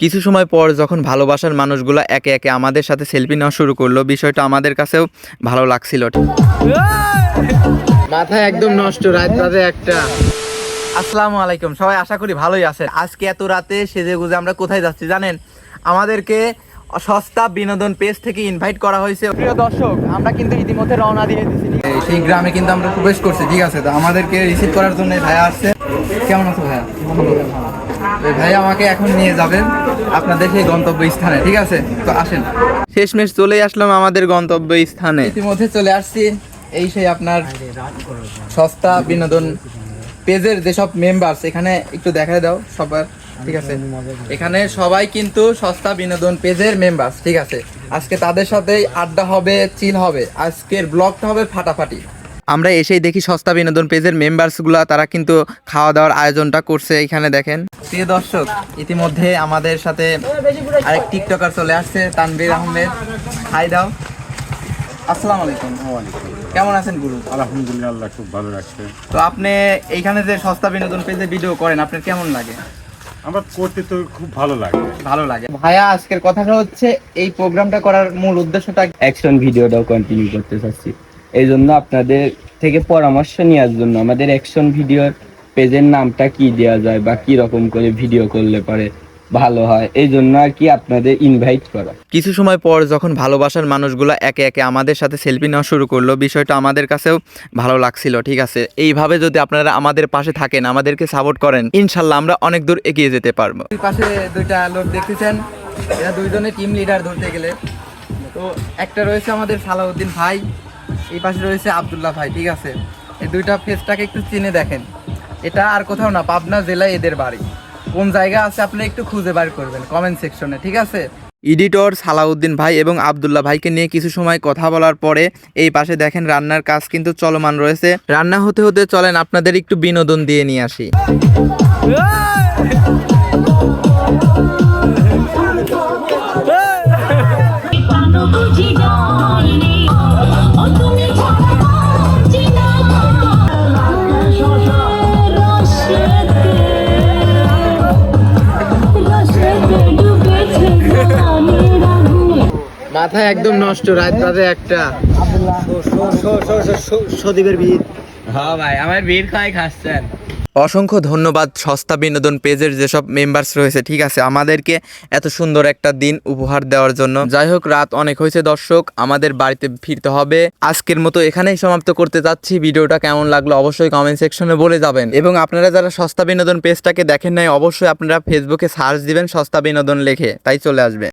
কিছু সময় পর যখন ভালোবাসার মানুষগুলো একে একে আমাদের সাথে সেলফি নেওয়া শুরু করল বিষয়টা আমাদের কাছেও ভালো লাগছিল। মাথা একদম নষ্ট রাত একটা। আসসালামু আলাইকুম সবাই আশা করি ভালোই আছেন। আজকে এত রাতে সেজে গুজে আমরা কোথায় যাচ্ছি জানেন? আমাদেরকে সস্তা বিনোদন পেজ থেকে ইনভাইট করা হয়েছে। প্রিয় দর্শক আমরা কিন্তু ইতিমধ্যে রওনা দিয়ে দিয়েছি। সেই গ্রামে কিন্তু আমরা প্রবেশ করছি ঠিক আছে? তো আমাদেরকে রিসিভ করার জন্য ভাইয়া আসছে। কেমন আছো ভাইয়া? ভাইয়া আমাকে এখন নিয়ে যাবেন আপনাদের সেই গন্তব্য স্থানে ঠিক আছে? তো আসেন। শেষমেশ চলে আসলাম আমাদের গন্তব্য স্থানে ইতিমধ্যে চলে আসছি এই সেই আপনার সস্তা বিনোদন পেজের যেসব মেম্বারস এখানে একটু দেখা দাও সবার ঠিক আছে? এখানে সবাই কিন্তু সস্তা বিনোদন পেজের মেম্বারস ঠিক আছে? আজকে তাদের সাথেই আড্ডা হবে চিল হবে। আজকের ব্লগটা হবে ফাটাফাটি। আমরা এসেই দেখি সস্তা বিনোদন পেজের মেম্বারসগুলো তারা কিন্তু খাওয়া দাওয়ার আয়োজনটা করছে এখানে দেখেন। প্রিয় দর্শক ইতিমধ্যে আমাদের সাথে আরেক টিকটকার চলে আসছে তানভীর আহমেদ। হাই দাও। আসসালামু আলাইকুম। কেমন আছেন গুরু? আলহামদুলিল্লাহ আল্লাহ খুব ভালো রাখছে তো আপনি এইখানে যে সস্তা বিনোদন পেজে ভিডিও করেন আপনার কেমন লাগে? আমার করতে তো খুব ভালো লাগে। ভালো লাগে। ভাইয়া আজকের কথাটা হচ্ছে এই প্রোগ্রামটা করার মূল উদ্দেশ্যটা অ্যাকশন ভিডিওটাও কন্টিনিউ করতে চাচ্ছি। এই জন্য আপনাদের থেকে পরামর্শ নেওয়ার জন্য আমাদের অ্যাকশন ভিডিওর পেজের নামটা কি দেওয়া যায় বা কি রকম করে ভিডিও করলে পারে ভালো হয় এই জন্য আর কি আপনাদের ইনভাইট করা। কিছু সময় পর যখন ভালোবাসার মানুষগুলো একে একে আমাদের সাথে সেলফি নেওয়া শুরু করল বিষয়টা আমাদের কাছেও ভালো লাগছিল ঠিক আছে? এইভাবে যদি আপনারা আমাদের পাশে থাকেন আমাদেরকে সাপোর্ট করেন ইনশাল্লাহ আমরা অনেক দূর এগিয়ে যেতে পারব। পাশে দুইটা লোক দেখতেছেন এরা দুইজনে টিম লিডার ধরতে গেলে। তো একটা রয়েছে আমাদের সালাউদ্দিন ভাই এই পাশে রয়েছে আবদুল্লাহ ভাই ঠিক আছে? এই দুইটা ফেসটাকে একটু চিনে দেখেন। এটা আর কোথাও না পাবনা জেলায় এদের বাড়ি। কোন জায়গা আছে আপনি একটু খুঁজে বার করবেন কমেন্ট সেকশনে ঠিক আছে? এডিটর সালাউদ্দিন ভাই এবং আবদুল্লাহ ভাইকে নিয়ে কিছু সময় কথা বলার পরে এই পাশে দেখেন রান্নার কাজ কিন্তু চলমান রয়েছে। রান্না হতে হতে চলেন আপনাদের একটু বিনোদন দিয়ে নিয়ে আসি। মাথা একদম নষ্ট রাত বাজে একটা। ভিড় হ্যাঁ ভাই আমার ভিড় খাই খাচ্ছেন? অসংখ্য ধন্যবাদ সস্তা বিনোদন পেজের যেসব মেম্বার্স রয়েছে ঠিক আছে? আমাদেরকে এত সুন্দর একটা দিন উপহার দেওয়ার জন্য। যাই হোক রাত অনেক হয়েছে দর্শক আমাদের বাড়িতে ফিরতে হবে। আজকের মতো এখানেই সমাপ্ত করতে যাচ্ছি ভিডিওটা কেমন লাগল অবশ্যই কমেন্ট সেকশনে বলে যাবেন। এবং আপনারা যারা সস্তা বিনোদন পেজটাকে দেখেন নাই অবশ্যই আপনারা ফেসবুকে সার্চ দিবেন সস্তা বিনোদন লেখে। তাই চলে আসবে।